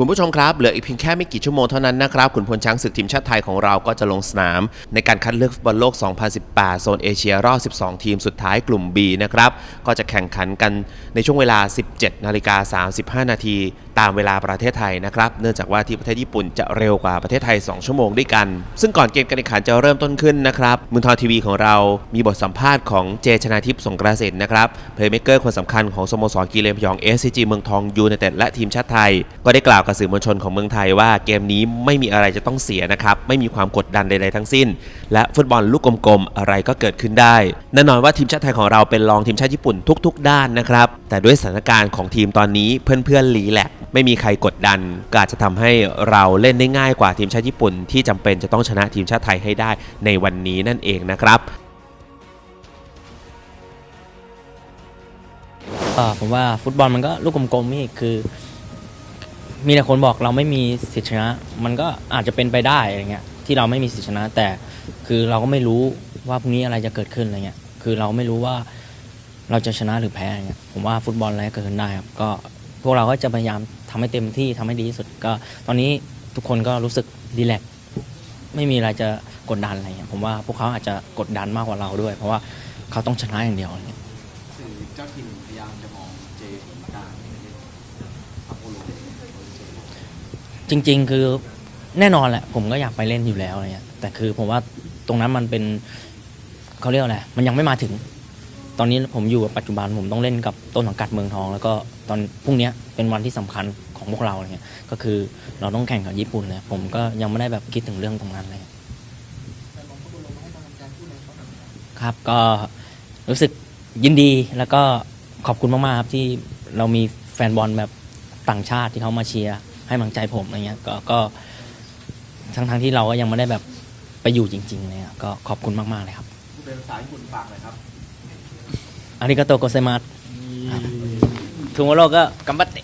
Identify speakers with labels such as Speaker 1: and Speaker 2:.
Speaker 1: คุณผู้ชมครับ เหลืออีกเพียงแค่ไม่กี่ชั่วโมงเท่านั้นนะครับขุนพลช้างศึกทีมชาติไทยของเราก็จะลงสนาม ในการคัดเลือกฟุตบอลโลก 2018 โซนเอเชียรอบ 12 ทีมสุดท้ายกลุ่ม B นะครับ ก็จะแข่งขันกันในช่วงเวลา 17 นาฬิกา 35 นาที ตามเวลาประเทศไทยนะครับ เนื่องจากว่าที่ประเทศญี่ปุ่นจะเร็วกว่าประเทศไทย 2 ชั่วโมงด้วยกัน ซึ่งก่อนเกมการแข่งขันจะเริ่มต้นขึ้นนะครับมือทอทีวีของเรามีบทสัมภาษณ์ของเจชนาทิพย์สงกระสินนะครับเพลย์เม k เกอร์คนสำคัญของสโมสรกีเลนพยอง SCG เมืองทองยูไนเต็ดและทีมชาติไทย ก็ได้กล่าวกับสื่อมวลชนของเมืองไทยว่าเกมนี้ไม่มีอะไรจะต้องเสียนะครับไม่มีความกดดันใดๆทั้งสิ้น และฟุตบอลลูกกลมๆอะไรก็เกิดขึ้นได้แน่นอนว่าทีมชาติไทยของเราเป็นรองทีมชาติญี่ปุ่นทุก ๆ ด้านนะครับแต่ด้วยสถานการณ์ของทีมตอนนี้เพื่อนๆหลีแหลกไม่มีใครกดดันก็อาจจะทำให้เราเล่นได้ง่ายกว่าทีมชาติญี่ปุ่น ที่จำเป็นจะต้องชนะทีมชาติไทยให้ได้ในวันนี้นั่นเองนะครับ
Speaker 2: ผมว่าฟุตบอลมันก็ลูกกลมๆนี่คือ มีแต่คนบอกเราไม่มีสิทธิชนะ มันก็อาจจะเป็นไปได้อะไรเงี้ยที่เราไม่มีสิทธิชนะ แต่คือเราก็ไม่รู้ว่าพรุ่งนี้อะไรจะเกิดขึ้นอะไรเงี้ยคือเราไม่รู้ว่าเราจะชนะหรือแพ้เงี้ยผมว่าฟุตบอลอะไรก็เกิดขึ้นได้ครับก็ พวกเราก็จะพยายามทำให้เต็มที่ทำให้ดีที่สุด ก็ตอนนี้ทุกคนก็รู้สึกดีแลกซ์ไม่มีอะไรจะกดดันอะไรเงี้ยผมว่าพวกเขาอาจจะกดดันมากกว่าเราด้วย เพราะว่าเขาต้องชนะอย่างเดียวอะไรเงี้ย
Speaker 3: สื่อเจ้าถิ่นพยายามจะมองเจถึงการอัพโอโลเจ
Speaker 2: จริง ๆ คือแน่นอนแหละ ผมก็อยากไปเล่นอยู่แล้วอะไรเงี้ยแต่คือผมว่าตรงนั้นมันเป็นเขาเรียกว่าอะไรมันยังไม่มาถึง ตอนนี้ผมอยู่กับปัจจุบันผมต้องเล่นกับต้นสังกัดเมืองทอง แล้วก็ตอนพรุ่งนี้เป็นวันที่สำคัญของพวกเราอะไรเงี้ยก็คือเราต้องแข่งกับญี่ปุ่นเลยผมก็ยังไม่ได้แบบคิดถึงเรื่องตรงนั้นเลยครับก็รู้สึกยินดีแล้วก็ขอบคุณมากๆครับที่เรามีแฟนบอลแบบต่างชาติที่เขามาเชียร์ให้กำลังใจผมอะไรเงี้ยก็ก็ทั้งทั้งๆที่เราก็ยังไม่ได้แบบไปอยู่จริง ๆ เลยก็ขอบคุณมากๆเลยครับ
Speaker 3: เป็นภาษาญี่ปุ่นฝากหน่อยครับ
Speaker 2: อาริกาโตโกเซมัสทูโมโรก็กัมบัตเต